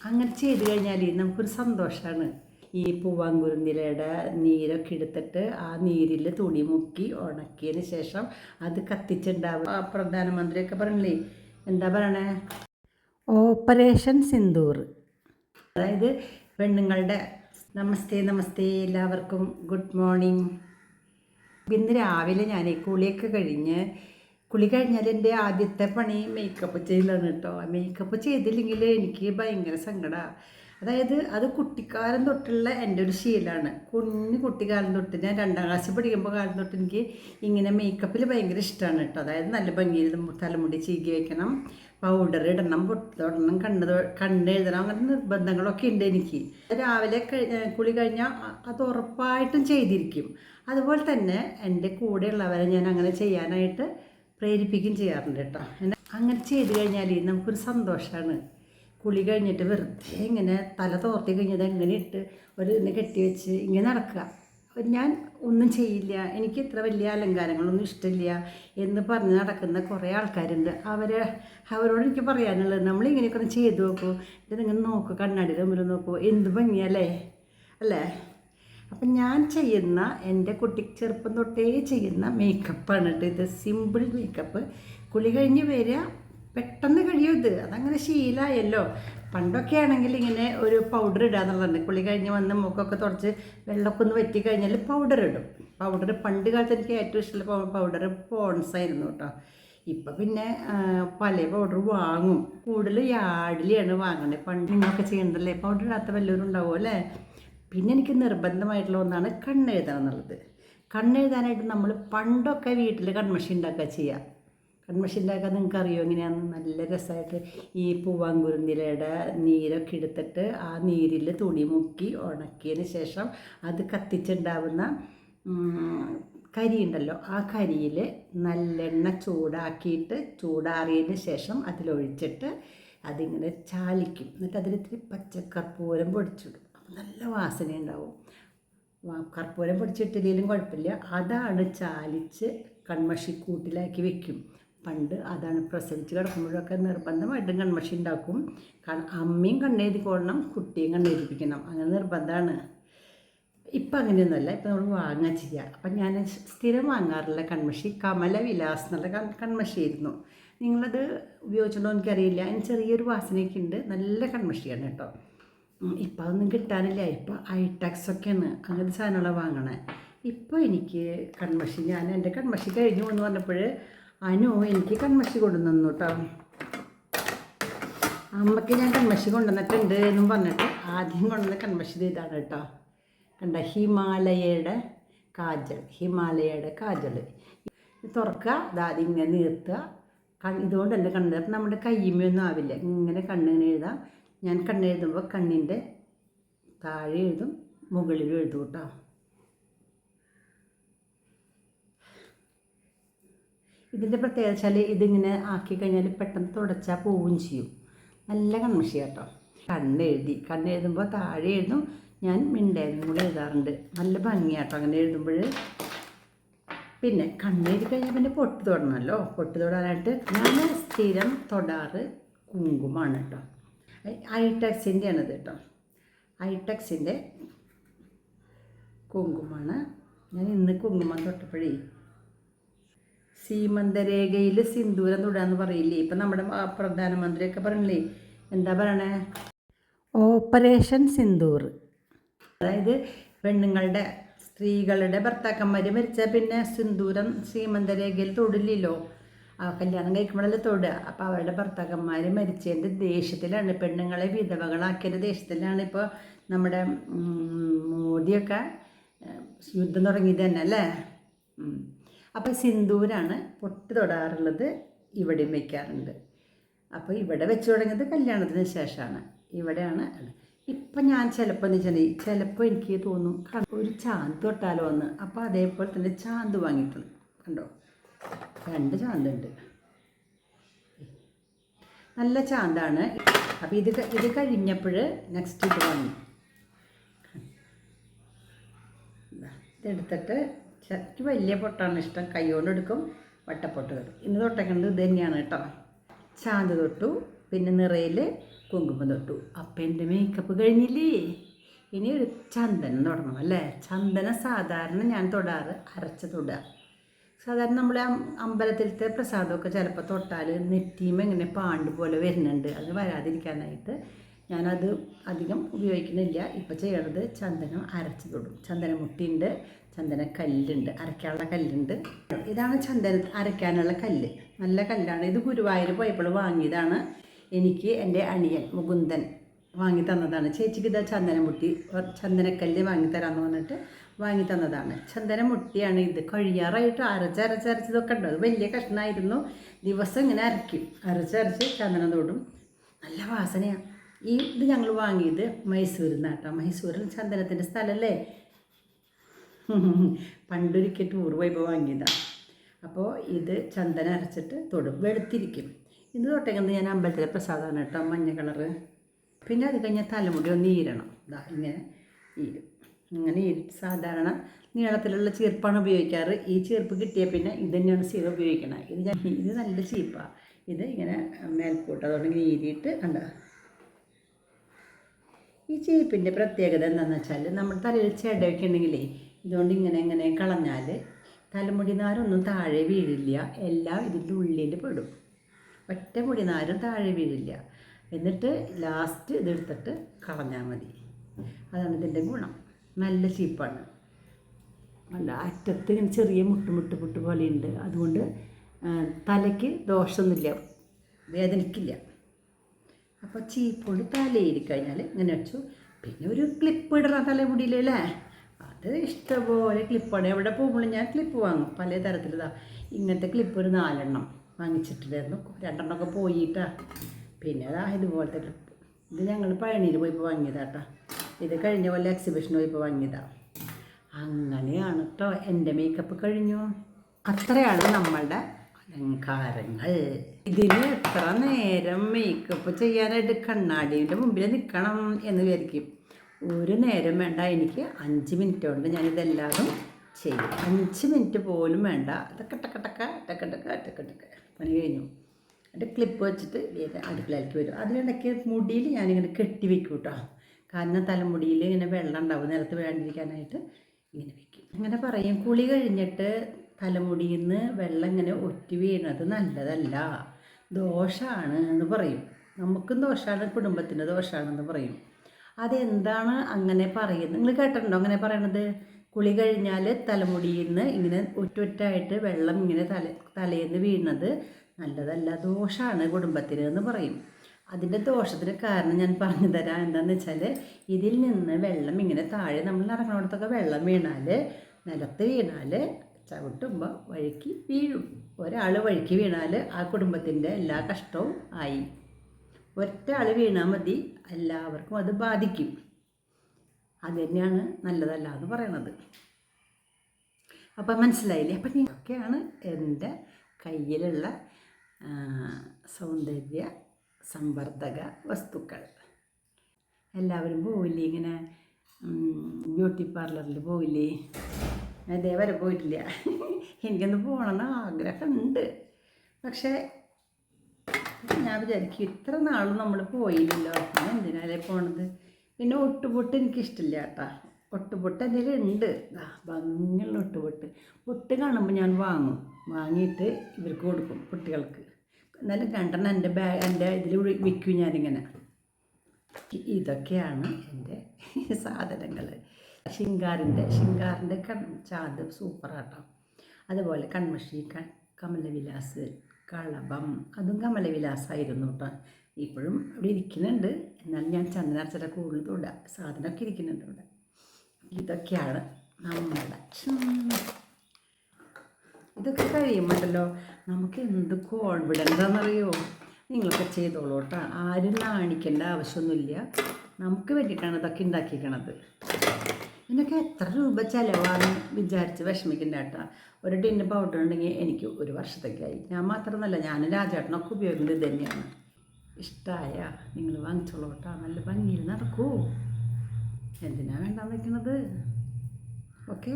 അങ്ങനെ ചെയ്ത് കഴിഞ്ഞാൽ നമുക്കൊരു സന്തോഷമാണ് ഈ പൂവാങ്കുരുന്നിലയുടെ നീരൊക്കെ എടുത്തിട്ട് ആ നീരിൽ തുണി മുക്കി ഉണക്കിയതിന് ശേഷം അത് കത്തിച്ചുണ്ടാവും ആ പ്രധാനമന്ത്രിയൊക്കെ പറഞ്ഞില്ലേ എന്താ പറയണേ? ഓപ്പറേഷൻ സിന്ദൂർ. അതായത് പെണ്ണുങ്ങളുടെ നമസ്തേ നമസ്തേ എല്ലാവർക്കും ഗുഡ് മോർണിംഗ്. ഇന്ന് രാവിലെ ഞാൻ കുളിയൊക്കെ കഴിഞ്ഞ് കുളി കഴിഞ്ഞാൽ എന്റെ ആദ്യത്തെ പണി മേക്കപ്പ് ചെയ്യലാണ് കേട്ടോ മേക്കപ്പ് ചെയ്തില്ലെങ്കിൽ എനിക്ക് ഭയങ്കര സങ്കടമാണ് അതായത് അത് കുട്ടിക്കാലം തൊട്ടുള്ള എന്റെ ഒരു ശീലമാണ് കുഞ്ഞു കുട്ടിക്കാലം തൊട്ട് ഞാൻ രണ്ടാം ക്ലാസ്സിൽ പഠിക്കുമ്പോൾ കാലം തൊട്ട് എനിക്ക് ഇങ്ങനെ മേക്കപ്പിൽ ഭയങ്കര ഇഷ്ടമാണ് കേട്ടോ അതായത് നല്ല ഭംഗിയിൽ തലമുടി ചീകി വെക്കണം പൗഡർ ഇടണം പൊട്ട് കണ്ണ് കണ്ണ് എഴുതണം അങ്ങനെ നിർബന്ധങ്ങളൊക്കെ ഉണ്ട് എനിക്ക്. രാവിലെ കുളി കഴിഞ്ഞാൽ അത് ഉറപ്പായിട്ടും ചെയ്തിരിക്കും. അതുപോലെ തന്നെ എന്റെ കൂടെയുള്ളവരെ ഞാൻ അങ്ങനെ ചെയ്യാനായിട്ട് പ്രേരിപ്പിക്കുകയും ചെയ്യാറുണ്ട് കേട്ടോ. എന്നാൽ അങ്ങനെ ചെയ്ത് കഴിഞ്ഞാൽ നമുക്കൊരു സന്തോഷമാണ് കുളി കഴിഞ്ഞിട്ട് വെറുതെ ഇങ്ങനെ തല തോർത്തി കഴിഞ്ഞത് എങ്ങനെ ഇട്ട് ഒരു ഇന്ന് കെട്ടി വെച്ച് ഇങ്ങനെ നടക്കുക. ഞാൻ ഒന്നും ചെയ്യില്ല. എനിക്ക് ഇത്ര വലിയ അലങ്കാരങ്ങളൊന്നും ഇഷ്ടമില്ല എന്ന് പറഞ്ഞ് നടക്കുന്ന കുറേ ആൾക്കാരുണ്ട്. അവരെ അവരോട് എനിക്ക് പറയാനുള്ളത് നമ്മളിങ്ങനെയൊക്കെ ഒന്ന് ചെയ്ത് നോക്കൂ. ഇത് നിങ്ങൾ നോക്കൂ. കണ്ണാടിയിൽ മുമ്പിൽ നോക്കൂ. എന്ത് ഭംഗിയല്ലേ? അല്ലേ? അപ്പം ഞാൻ ചെയ്യുന്ന എന്റെ കുട്ടി ചെറുപ്പം തൊട്ടേ ചെയ്യുന്ന മേക്കപ്പാണ് കേട്ടോ ഇത്. സിമ്പിൾ മേക്കപ്പ് കുളി കഴിഞ്ഞ് വരിക പെട്ടെന്ന് കഴിയും ഇത്. അതങ്ങനെ ശീലമായല്ലോ പണ്ടൊക്കെ ആണെങ്കിൽ ഇങ്ങനെ ഒരു പൗഡർ ഇടാന്നുള്ളതാണ് കുളി കഴിഞ്ഞ് വന്ന് മുഖമൊക്കെ തുടച്ച് വെള്ളമൊക്കെ ഒന്ന് വറ്റി കഴിഞ്ഞാൽ പൗഡർ ഇടും. പൗഡർ പണ്ട് കാലത്ത് എനിക്ക് ഏറ്റവും ഇഷ്ടമുള്ള പൗഡർ പോൺസ് ആയിരുന്നു കേട്ടോ ഇപ്പം പിന്നെ പല പൗഡർ വാങ്ങും. കൂടുതൽ യാഡിലെയാണ് വാങ്ങണത് പണ്ട് നിങ്ങളൊക്കെ ചെയ്യണ്ടല്ലേ? പൗഡർ ഇടാത്ത വല്ലവരും ഉണ്ടാവും അല്ലേ പിന്നെ എനിക്ക് നിർബന്ധമായിട്ടുള്ള ഒന്നാണ് കണ്ണെഴുതാൻ എന്നുള്ളത്. കണ്ണെഴുതാനായിട്ട് നമ്മൾ പണ്ടൊക്കെ വീട്ടിൽ കൺമഷി ഉണ്ടാക്കുക ചെയ്യുക കൺമഷി ഉണ്ടാക്കാൻ നിങ്ങൾക്ക് അറിയോ എങ്ങനെയാണെന്ന് നല്ല രസമായിട്ട് ഈ പൂവാങ്കുരുന്നിലയുടെ നീരൊക്കെ എടുത്തിട്ട് ആ നീരിൽ തുണി മുക്കി ഉണക്കിയതിന് ശേഷം അത് കത്തിച്ചുണ്ടാവുന്ന കരി ഉണ്ടല്ലോ ആ കരിയിൽ നല്ലെണ്ണ ചൂടാക്കിയിട്ട് ചൂടാറിയതിന് ശേഷം അതിലൊഴിച്ചിട്ട് അതിങ്ങനെ ചാലിക്കും. എന്നിട്ട് അതിലിത്തിരി പച്ചക്കർപ്പൂരം പൊടിച്ചിടും. നല്ല വാസന ഉണ്ടാവും. കർപ്പൂരം പൊടിച്ചിട്ടില്ലെങ്കിലും കുഴപ്പമില്ല. അതാണ് ചാലിച്ച് കൺമഷിക്കൂട്ടിലാക്കി വെക്കും. പണ്ട് അതാണ് പ്രസവിച്ച് കിടക്കുമ്പോഴൊക്കെ നിർബന്ധമായിട്ടും കൺമഷി ഉണ്ടാക്കും. കാരണം അമ്മയും കണ്ണെഴുതി കൊള്ളണം കുട്ടിയും കണ്ണെഴുതിപ്പിക്കണം അങ്ങനെ നിർബന്ധമാണ്. ഇപ്പം അങ്ങനെയൊന്നുമല്ല. ഇപ്പം നമ്മൾ വാങ്ങാൻ ചെയ്യുക. അപ്പം ഞാൻ സ്ഥിരം വാങ്ങാറില്ല കൺമഷി കമല വിലാസ് എന്നുള്ള കൺ കൺമഷിയായിരുന്നു. നിങ്ങളത് ഉപയോഗിച്ചിട്ടുണ്ടോ എനിക്കറിയില്ല. അതിന് ചെറിയൊരു വാസനയൊക്കെ ഉണ്ട്. നല്ല കൺമഷിയാണ് കേട്ടോ. ഇപ്പം അതൊന്നും കിട്ടാനില്ല. ഇപ്പം ടാക്സ് ഒക്കെയാണ് അങ്ങനത്തെ സാധനങ്ങളാണ് വാങ്ങണേ. ഇപ്പോൾ എനിക്ക് കൺമഷി ഞാൻ എന്റെ കൺമഷി കഴിഞ്ഞു എന്ന് പറഞ്ഞപ്പോൾ അനു എനിക്ക് കൺമഷി കൊണ്ടുവന്നു കേട്ടോ അമ്മയ്ക്ക് ഞാൻ കൺമഷി കൊണ്ടുവന്നിട്ടുണ്ട് എന്നും പറഞ്ഞിട്ട് ആദ്യം കൊണ്ടുവന്ന കൺമഷി ഇത് ഇതാണ് കേട്ടോ കണ്ട ഹിമാലയയുടെ കാജൽ ഹിമാലയയുടെ കാജൽ. തുറക്കുക അതാദ്യം ഇങ്ങനെ നീർത്തുക. ഇതുകൊണ്ട് എന്റെ കണ്ണ് നമ്മുടെ കയ്യുമ്മയൊന്നും ആവില്ല. ഇങ്ങനെ കണ്ണിങ്ങനെ എഴുതാം. ഞാൻ കണ്ണെഴുതുമ്പോൾ കണ്ണിന്റെ താഴെ എഴുതും മുകളിലും എഴുതും കേട്ടോ ഇതിന്റെ പ്രത്യേകത വെച്ചാൽ ഇതിങ്ങനെ ആക്കി കഴിഞ്ഞാൽ പെട്ടെന്ന് തുടച്ചാൽ പോവുകയും ചെയ്യും. നല്ല കൺമഷി കേട്ടോ കണ്ണെഴുതി കണ്ണെഴുതുമ്പോൾ താഴെ എഴുതും. ഞാൻ മിണ്ടേനും കൂടെ എഴുതാറുണ്ട്. നല്ല ഭംഗിയാട്ടോ അങ്ങനെ എഴുതുമ്പോൾ പിന്നെ കണ്ണെഴുതി കഴിഞ്ഞാൽ പിന്നെ പൊട്ട് തൊടണമല്ലോ പൊട്ട് തൊടാനായിട്ട് ഞാൻ സ്ഥിരം തൊടാറ് കുങ്കുമാണ് കേട്ടോ ഐടെക്സിന്റെ ആണിത് കേട്ടോ. ഐടെക്സിന്റെ കുങ്കുമാണ് ഞാൻ ഇന്ന് കുങ്കുമം തൊട്ടപ്പോഴേ സീമന്തരേഖയിൽ സിന്ദൂരം തൊടാന്ന് പറയില്ലേ? ഇപ്പം നമ്മുടെ പ്രധാനമന്ത്രിയൊക്കെ പറഞ്ഞില്ലേ? എന്താ പറയണേ? ഓപ്പറേഷൻ സിന്ദൂർ. അതായത് പെണ്ണുങ്ങളുടെ സ്ത്രീകളുടെ ഭർത്താക്കന്മാർ മരിച്ചാൽ പിന്നെ സിന്ദൂരം സീമന്തരേഖയിൽ തൊടില്ലല്ലോ. കല്യാണം കഴിക്കുമ്പോഴല്ലേ തൊടുക. അപ്പോൾ അവരുടെ ഭർത്താക്കന്മാർ മരിച്ചതിന്റെ ദേഷ്യത്തിലാണ്. പെണ്ണുങ്ങളെ വിധവകളാക്കിയതിന്റെ ദേഷ്യത്തിലാണ് ഇപ്പോൾ നമ്മുടെ മോദിയൊക്കെ യുദ്ധം തുടങ്ങിയത് തന്നെ അല്ലേ. അപ്പോൾ സിന്ദൂരാണ് പൊട്ടി തൊടാറുള്ളത് ഇവിടെയും വയ്ക്കാറുണ്ട് അപ്പോൾ ഇവിടെ വെച്ച് തുടങ്ങിയത് കല്യാണത്തിന് ശേഷമാണ്. ഇവിടെയാണ് ഇപ്പം ഞാൻ ചിലപ്പോൾ എന്ന് വെച്ചാൽ ചിലപ്പോൾ എനിക്ക് തോന്നും ഒരു ചാന്ത് തൊട്ടാലോ എന്ന്. അപ്പോൾ അതേപോലെ തന്നെ ചാന്ത് വാങ്ങിയിട്ടുണ്ട്. കണ്ടോ? രണ്ട് ചാന്തുണ്ട്. നല്ല ചാന്താണ്. അപ്പോൾ ഇത് ഇത് കഴിഞ്ഞപ്പോൾ നെക്സ്റ്റ് ഇത് വന്നു. ഇതെടുത്തിട്ട് ശരിക്കും വലിയ പൊട്ടാണ് ഇഷ്ടം. കൈകൊണ്ട് എടുക്കും വട്ടപ്പൊട്ട് കിട്ടും ഇന്ന് തൊട്ടേക്കുന്നത് ഇത് തന്നെയാണ് കേട്ടോ. ചാന്ത് തൊട്ടു പിന്നെ നിറയിൽ കുങ്കുമം തൊട്ടു. അപ്പം എന്റെ മേക്കപ്പ് കഴിഞ്ഞില്ലേ? ഇനി ഒരു ചന്ദനം തുടങ്ങണം അല്ലേ? ചന്ദനം സാധാരണ ഞാൻ തൊടാറ് അരച്ച് തൊടുക സാധാരണ നമ്മൾ അമ്പലത്തിലത്തെ പ്രസാദമൊക്കെ ചിലപ്പോൾ തൊട്ടാൽ നെറ്റിയും ഇങ്ങനെ പാണ്ട് പോലെ വരുന്നുണ്ട്. അത് വരാതിരിക്കാനായിട്ട് ഞാനത് അധികം ഉപയോഗിക്കുന്നില്ല. ഇപ്പം ചെയ്യണത് ചന്ദനം അരച്ച് തൊടും. ചന്ദനമുട്ടിയുണ്ട് ചന്ദന കല്ലുണ്ട് അരയ്ക്കാനുള്ള കല്ലുണ്ട്. ഇതാണ് ചന്ദന അരയ്ക്കാനുള്ള കല്ല്. നല്ല കല്ലാണ്. ഇത് ഗുരുവായൂർ പോയപ്പോൾ വാങ്ങിയതാണ് എനിക്ക് എന്റെ അണിയൻ മുകുന്ദൻ. വാങ്ങി തന്നതാണ്. ചേച്ചിക്ക് ഇതാ ചന്ദനമുട്ടി ചന്ദനക്കല്ല് വാങ്ങി തരാമെന്ന് പറഞ്ഞിട്ട് വാങ്ങി തന്നതാണ്. ചന്ദനമുട്ടിയാണ് ഇത്. കഴിയാറായിട്ട് അരച്ചരച്ചരച്ചതൊക്കെ ഉണ്ട്. അത് വലിയ കഷ്ണമായിരുന്നു ദിവസം ഇങ്ങനെ അരയ്ക്കും. അരച്ചരച്ച് ചന്ദനം തൊടും. നല്ല വാസനയാണ് ഈ ഇത് ഞങ്ങൾ വാങ്ങിയത് മൈസൂരിൽ നിന്നാട്ടോ മൈസൂരിൽ ചന്ദനത്തിന്റെ സ്ഥലമല്ലേ പണ്ടൊരിക്കൽ ടൂർ പോയപ്പോൾ വാങ്ങിയതാണ് അപ്പോൾ ഇത് ചന്ദനം അരച്ചിട്ട് തൊടും. വെളുത്തിരിക്കും. ഇത് തൊട്ടെങ്കിൽ ഞാൻ അമ്പലത്തിലെ പ്രസാദമാണ് കേട്ടോ മഞ്ഞ കളറ്. പിന്നെ അത് കഴിഞ്ഞാൽ തലമുടി ഒന്ന് ഈരണം. ഇതാ ഇങ്ങനെ ഈരും. ഇങ്ങനെ ഈ സാധാരണ നീളത്തിലുള്ള ചീർപ്പാണ് ഉപയോഗിക്കാറ്. ഈ ചീർപ്പ് കിട്ടിയ പിന്നെ ഇത് തന്നെയാണ് സ്ഥിരം ഉപയോഗിക്കുന്നത് ഇത് ഞാൻ ഇത് നല്ല ചീപ്പാണ് ഇത് ഇങ്ങനെ മേൽക്കൂട്ട് അതുകൊണ്ട് ഇങ്ങനെ ഈരിയിട്ട് ഉണ്ട് ഈ ചീപ്പിന്റെ പ്രത്യേകത എന്താണെന്ന് വെച്ചാൽ നമ്മൾ തലയിൽ ചെടയൊക്കെ ഉണ്ടെങ്കിലേ ഇതുകൊണ്ട് ഇങ്ങനെ ഇങ്ങനെ കളഞ്ഞാൽ തലമുടി നാരൊന്നും താഴെ വീഴില്ല. എല്ലാം ഇതിന്റെ ഉള്ളിൽ പെടും. ഒറ്റ മുടി നാരും താഴെ വീഴില്ല. എന്നിട്ട് ലാസ്റ്റ് ഇതെടുത്തിട്ട് കളഞ്ഞാൽ മതി. അതാണ് ഇതിന്റെ ഗുണം. നല്ല ചീപ്പാണ് അല്ല അറ്റത്ത് ഇങ്ങനെ ചെറിയ മുട്ട് മുട്ട് മുട്ട് പോലെയുണ്ട് അതുകൊണ്ട് തലയ്ക്ക് ദോഷമൊന്നുമില്ല വേദനിക്കില്ല. അപ്പോൾ ചീപ്പോട് തലയിൽ കഴിഞ്ഞാൽ ഇങ്ങനെ വെച്ചു. പിന്നെ ഒരു ക്ലിപ്പ് ഇടണം തലമുടിയിലല്ലേ അത് ഇഷ്ടപോലെ ക്ലിപ്പാണ് എവിടെ പോകുമ്പോഴും ഞാൻ ക്ലിപ്പ് വാങ്ങും. പല തരത്തിലതാണ് ഇങ്ങനത്തെ ക്ലിപ്പ് ഒരു നാലെണ്ണം വാങ്ങിച്ചിട്ടില്ലായിരുന്നു രണ്ടെണ്ണമൊക്കെ പോയിട്ടാ പിന്നെ അതാ ഇതുപോലത്തെ ട്രിപ്പ് ഇത് ഞങ്ങൾ പഴനിയിൽ പോയപ്പോൾ വാങ്ങിയതാട്ടാ ഇത് കഴിഞ്ഞ പോലെ എക്സിബിഷൻ പോയപ്പോൾ വാങ്ങിയതാ. അങ്ങനെയാണ് കേട്ടോ എന്റെ മേക്കപ്പ് കഴിഞ്ഞു. അത്രയാണ് നമ്മളുടെ അലങ്കാരങ്ങൾ. ഇതിന് എത്ര നേരം മേക്കപ്പ് ചെയ്യാനായിട്ട് കണ്ണാടിയുടെ മുമ്പിൽ നിൽക്കണം എന്ന് വിചാരിക്കും. ഒരു നേരം വേണ്ട. എനിക്ക് അഞ്ച് മിനിറ്റ് കൊണ്ട് ഞാനിതെല്ലാതും ചെയ്യും. അഞ്ച് മിനിറ്റ് പോലും വേണ്ട. അതൊക്കെ ടക്ക ടക്ക ടക്ക ടക്ക ടക്ക ടക്ക. പണി കഴിഞ്ഞു. എന്നിട്ട് ക്ലിപ്പ് വെച്ചിട്ട് അടുക്കളയിലേക്ക് വരും. അതിനിടയ്ക്ക് മുടിയിൽ ഞാനിങ്ങനെ കെട്ടി വെക്കും കേട്ടോ കാരണം തലമുടിയിൽ ഇങ്ങനെ വെള്ളം ഉണ്ടാവും നിലത്ത് വേണ്ടിയിരിക്കാനായിട്ട് ഇങ്ങനെ വെക്കും. അങ്ങനെ പറയും കുളി കഴിഞ്ഞിട്ട് തലമുടിയിൽ നിന്ന് വെള്ളം ഇങ്ങനെ ഒറ്റി വീണത് നല്ലതല്ല. ദോഷമാണ് എന്ന് പറയും. നമുക്കും ദോഷമാണ് കുടുംബത്തിന് ദോഷമാണെന്ന് പറയും. അതെന്താണ് അങ്ങനെ പറയുന്നത്? നിങ്ങൾ കേട്ടിട്ടുണ്ടോ അങ്ങനെ പറയണത്? കുളി കഴിഞ്ഞാൽ തലമുടിയിൽ നിന്ന് ഇങ്ങനെ ഒറ്റൊറ്റായിട്ട് വെള്ളം ഇങ്ങനെ തല തലയിൽ നിന്ന് വീഴുന്നത് നല്ലതല്ല ദോഷമാണ് കുടുംബത്തിന് എന്ന് പറയും. അതിന്റെ ദോഷത്തിന് കാരണം ഞാൻ പറഞ്ഞു തരാം. എന്താണെന്ന് വെച്ചാൽ ഇതിൽ നിന്ന് വെള്ളം ഇങ്ങനെ താഴെ നമ്മൾ നടക്കണടത്തൊക്കെ വെള്ളം വീണാൽ നിലത്ത് വീണാൽ ചവിട്ടുമ്പോൾ വഴുക്കി വീഴും. ഒരാൾ വഴുക്കി വീണാൽ ആ കുടുംബത്തിന്റെ എല്ലാ കഷ്ടവും ആയി. ഒറ്റ വീണാൽ മതി എല്ലാവർക്കും അത് ബാധിക്കും. അത് തന്നെയാണ് നല്ലതല്ല എന്ന് പറയണത്. അപ്പം മനസ്സിലായില്ലേ? അപ്പം ഇതൊക്കെയാണ് എന്റെ കയ്യിലുള്ള സൗന്ദര്യ സംവർദ്ധക വസ്തുക്കൾ. എല്ലാവരും പോവില്ലേ ഇങ്ങനെ? ബ്യൂട്ടി പാർലറിൽ പോവില്ലേ? ഞാൻ ഇതേവരെ പോയിട്ടില്ല. എനിക്കൊന്ന് പോകണമെന്ന് ആഗ്രഹമുണ്ട്. പക്ഷേ ഞാൻ വിചാരിക്കും ഇത്ര നാളും നമ്മൾ പോയില്ലല്ലോ. ഞാൻ എന്തിനാലേ പോണത്? പിന്നെ ഒട്ടുപൊട്ട് എനിക്കിഷ്ടമില്ല കേട്ടാ. ഒട്ടുപൊട്ട് എന്റെ ഉണ്ട് ഭംഗിയുള്ള ഒട്ടുപൊട്ട്. പൊട്ട് കാണുമ്പോൾ ഞാൻ വാങ്ങും. വാങ്ങിയിട്ട് ഇവർക്ക് കൊടുക്കും കുട്ടികൾക്ക്. എന്നാലും രണ്ടെണ്ണം എന്റെ ബാ എന്റെ ഇതിൽ വിൽക്കും ഞാനിങ്ങനെ. ഇതൊക്കെയാണ് എന്റെ സാധനങ്ങൾ. ശിങ്കാറിന്റെ ശിങ്കാറിന്റെ കൺ ചാന്ത് സൂപ്പറാട്ടോ. അതുപോലെ കൺമഷി ക കമലവിലാസ് കളഭം അതും കമലവിലാസായിരുന്നു കേട്ടോ. ഇപ്പോഴും അവിടെ ഇരിക്കുന്നുണ്ട്. എന്നാലും ഞാൻ ചന്ദനാർച്ചല കൂടുതൽ തൊടുക സാധനമൊക്കെ ഇരിക്കുന്നുണ്ട് ഇവിടെ. ഇതൊക്കെയാണ് നമ്മുടെ. ഇതൊക്കെ കഴിയുമ്പോണ്ടല്ലോ നമുക്ക് എന്ത് കോൺഫിഡൻസ് ആണെന്നറിയോ? നിങ്ങളൊക്കെ ചെയ്തോളൂ കേട്ടോ. ആരും നാണിക്കേണ്ട ആവശ്യമൊന്നുമില്ല. നമുക്ക് വേണ്ടിയിട്ടാണ് ഇതൊക്കെ ഉണ്ടാക്കിക്കണത്. ഇതിനൊക്കെ എത്ര രൂപ ചിലവാണ് വിചാരിച്ച് വിഷമിക്കേണ്ട കേട്ടോ. ഒരു ടിന്ന് പൗഡർ ഉണ്ടെങ്കിൽ എനിക്ക് ഒരു വർഷത്തേക്കായി. ഞാൻ മാത്രമല്ല ഞാൻ രാജേട്ടനൊക്കെ ഉപയോഗിക്കുന്നത് ഇത് തന്നെയാണ്. ഇഷ്ടമായ നിങ്ങൾ വാങ്ങിച്ചോളൂ കേട്ടോ. നല്ല ഭംഗിയിൽ നടക്കൂ. എന്തിനാണ് വേണ്ടാന്ന് വെക്കണത്? ഓക്കെ?